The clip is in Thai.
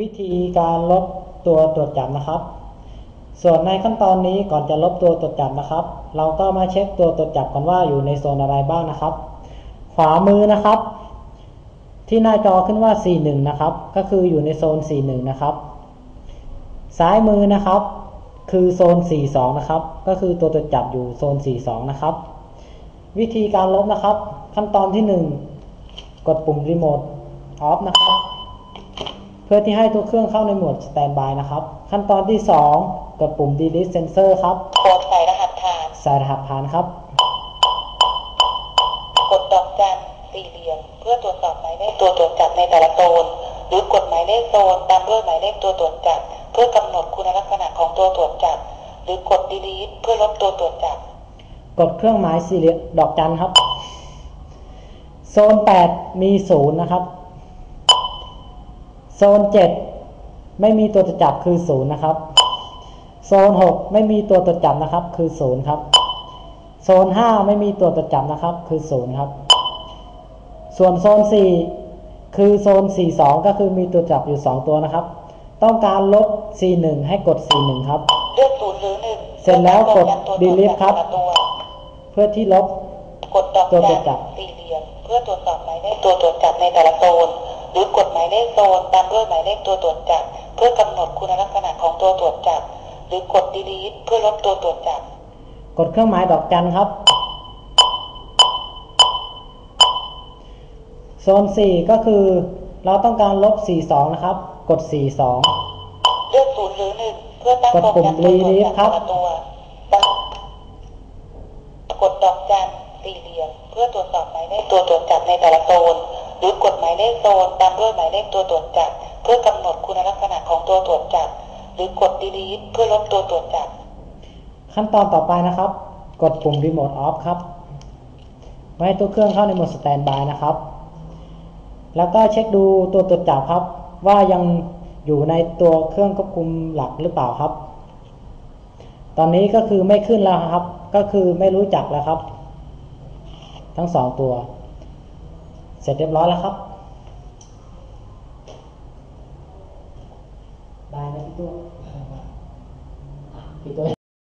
วิธีการลบตัวตรวจจับนะครับ ส่วนในขั้นตอนนี้ก่อนจะลบตัวตรวจจับนะครับ เราก็มาเช็คตัวตรวจจับกันว่าอยู่ในโซนอะไรบ้างนะครับ ขวามือนะครับ ที่หน้าจอขึ้นว่า 41 นะครับ ก็คืออยู่ในโซน 41 นะครับ ซ้ายมือนะครับ คือโซน 42 นะครับ ก็คือตัวตรวจจับอยู่โซน 42 นะครับ วิธีการลบนะครับ ขั้นตอนที่ 1 กดปุ่มรีโมทออฟนะครับ เพื่อที่ให้ทุกเครื่องเข้าในโหมด Standby นะครับ ขั้นตอนที่ 2 กดปุ่ม Delete Sensor ครับโกดใส่รหัสผ่าน ใส่รหัสผ่านครับ กดดอกจันสี่เหลี่ยมเพื่อตรวจสอบหมายเลขตัวตรวจจับในแต่ละโซน หรือกดหมายเลขโซนตามด้วยหมายเลขตัวตรวจจับเพื่อกำหนดคุณลักษณะของตัวตรวจจับหรือกด delete เพื่อลบตัวตรวจจับกดเครื่องหมายสี่เหลี่ยมดอกจันครับ โซน 8 มีศูนย์นะครับ โซน7ไม่มีตัวตรวจจับคือศูนย์นะครับ โซน6ไม่มีตัวตรวจจับนะครับ คือศูนย์ครับ โซน5ไม่มีตัวตรวจจับนะครับ คือศูนย์ครับ ส่วนโซน4คือโซน42ก็คือมีตัวจับอยู่2ตัวนะครับ ต้องการลบ41ให้กด41ครับเลือกศูนย์หรือหนึ่งเสร็จแล้วกดพื่อการยืนยันตัวตรวจ delete ครับแต่ละตัวเพื่อที่ลบกดดอกตัวตรจัวจจับนสี่เหลี่ยมเพื่อตรวจสอบหมายเลขตัวตรวจจับในแต่ละโซน หรือกดหมายเลขโซนตามด้วยหมายเลขตัวตรวจจับเพื่อกำหนดคุณลักษณะของตัวตรวจจับหรือกด delete เพื่อลบตัวตรวจจับกดเครื่องหมายดอกจันครับโซน 4 ก็คือ เราต้องการลบ 42 นะครับ กด 42 เลือกศูนย์หรือหนึ่งเพื่อตั้งกดโปรปุ่แกรมมตัวตรวจ delete ครัจับบแต่ละตัวตั้งกดดอกจันสี่เหลี่ยมเพื่อตรวจสอบหมายเลขตัวตรวจจับในแต่ละโซน หรือกดหมายเลขโซนตามด้วยหมายเลขตัวตรวจจับเพื่อกำหนดคุณลักษณะของตัวตรวจจับหรือกด delete เพื่อลบตัวตรวจจับ ขั้นตอนต่อไปนะครับ กดปุ่ม Remote Off ครับไว้ให้ตัวเครื่องเข้าในโหมด Standby นะครับ แล้วก็เช็คดูตัวตรวจจับครับ ว่ายังอยู่ในตัวเครื่องควบคุมหลักหรือเปล่าครับ ตอนนี้ก็คือไม่ขึ้นแล้วครับ ก็คือไม่รู้จักแล้วครับ ทั้งสองตัว เสร็จเรียบร้อยแล้วครับ ได้นะพี่ตัวพี่ตัว